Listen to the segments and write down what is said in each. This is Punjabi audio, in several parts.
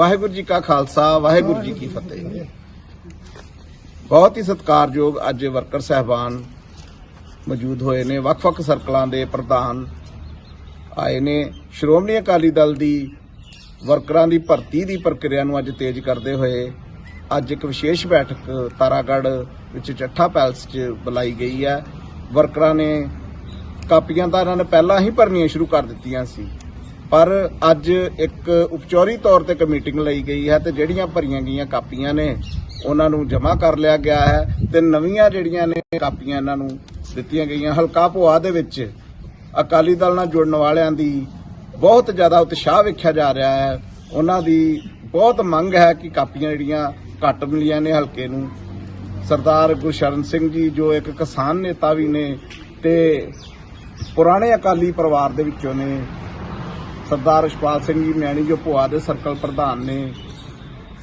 ਵਾਹਿਗੁਰੂ ਜੀ ਕਾ ਖਾਲਸਾ, ਵਾਹਿਗੁਰੂ ਜੀ ਕੀ ਫਤਿਹ। ਬਹੁਤ ਹੀ ਸਤਿਕਾਰਯੋਗ ਅੱਜ ਵਰਕਰ ਸਹਿਬਾਨ ਮੌਜੂਦ ਹੋਏ ਨੇ, ਵੱਖ-ਵੱਖ ਸਰਕਲਾਂ ਦੇ ਪ੍ਰਧਾਨ ਆਏ ਨੇ। ਸ਼੍ਰੋਮਣੀ ਅਕਾਲੀ ਦਲ ਦੀ ਵਰਕਰਾਂ ਦੀ ਭਰਤੀ ਦੀ ਪ੍ਰਕਿਰਿਆ ਨੂੰ ਅੱਜ ਤੇਜ਼ ਕਰਦੇ ਹੋਏ ਅੱਜ ਇੱਕ ਵਿਸ਼ੇਸ਼ ਬੈਠਕ ਤਾਰਾਗੜ ਵਿੱਚ ਚੱਠਾ ਪੈਲਸ 'ਚ ਬੁਲਾਈ ਗਈ ਹੈ। ਵਰਕਰਾਂ ਨੇ ਕਾਪੀਆਂ ਤਾਂ ਇਹਨਾਂ ਨੇ ਪਹਿਲਾਂ ਹੀ ਭਰਨੀਆਂ ਸ਼ੁਰੂ ਕਰ ਦਿੱਤੀਆਂ ਸੀ। ਪਰ ਅੱਜ ਇੱਕ ਉਪਚੌਰੀ ਤੌਰ ਤੇ ਇੱਕ ਮੀਟਿੰਗ ਲਈ ਗਈ ਹੈ ਤੇ ਜਿਹੜੀਆਂ ਭਰੀਆਂ ਗਈਆਂ ਕਾਪੀਆਂ ਨੇ, ਉਹਨਾਂ ਨੂੰ ਜਮ੍ਹਾਂ ਕਰ ਲਿਆ ਗਿਆ ਹੈ ਤੇ ਨਵੀਆਂ ਜਿਹੜੀਆਂ ਨੇ ਕਾਪੀਆਂ ਇਹਨਾਂ ਨੂੰ ਦਿੱਤੀਆਂ ਗਈਆਂ। ਹਲਕਾ ਭੋਆ ਦੇ ਵਿੱਚ ਅਕਾਲੀ ਦਲ ਨਾਲ ਜੁੜਨ ਵਾਲਿਆਂ ਦੀ ਬਹੁਤ ਜ਼ਿਆਦਾ ਉਤਸ਼ਾਹ ਵੇਖਿਆ ਜਾ ਰਿਹਾ ਹੈ। ਉਹਨਾਂ ਦੀ ਬਹੁਤ ਮੰਗ ਹੈ ਕਿ ਕਾਪੀਆਂ ਜਿਹੜੀਆਂ ਘੱਟ ਮਿਲੀਆਂ ਨੇ ਹਲਕੇ ਨੂੰ। ਸਰਦਾਰ ਗੁਰਸ਼ਰਨ ਸਿੰਘ ਜੀ, ਜੋ ਇੱਕ ਕਿਸਾਨ ਨੇਤਾ ਵੀ ਨੇ ਤੇ ਪੁਰਾਣੇ ਅਕਾਲੀ ਪਰਿਵਾਰ ਦੇ ਵਿੱਚੋਂ ਨੇ ਸਰਦਾਰ ਰਸ਼ਪਾਲ ਸਿੰਘ ਜੀ ਮਿਆਣੀ ਜੋ ਭੋਆ ਦੇ ਸਰਕਲ ਪ੍ਰਧਾਨ ਨੇ,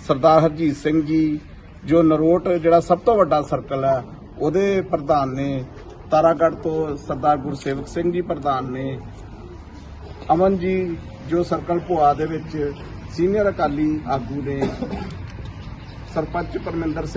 ਸਰਦਾਰ ਹਰਜੀਤ ਸਿੰਘ ਜੀ ਜੋ ਨਰੋਟ ਜਿਹੜਾ ਸਭ ਤੋਂ ਵੱਡਾ ਸਰਕਲ ਹੈ, ਉਹਦੇ ਪ੍ਰਧਾਨ ਨੇ ਤਾਰਾਗੜ ਤੋਂ ਸਰਦਾਰ ਗੁਰਸੇਵਕ ਸਿੰਘ ਜੀ ਪ੍ਰਧਾਨ ਨੇ, ਅਮਨ ਜੀ ਜੋ ਸਰਕਲ ਭੋਆ ਦੇ ਵਿੱਚ ਸੀਨੀਅਰ ਅਕਾਲੀ ਆਗੂ ਨੇ, ਸਰਪੰਚ ਪਰਮਿੰਦਰ ਸਿੰਘ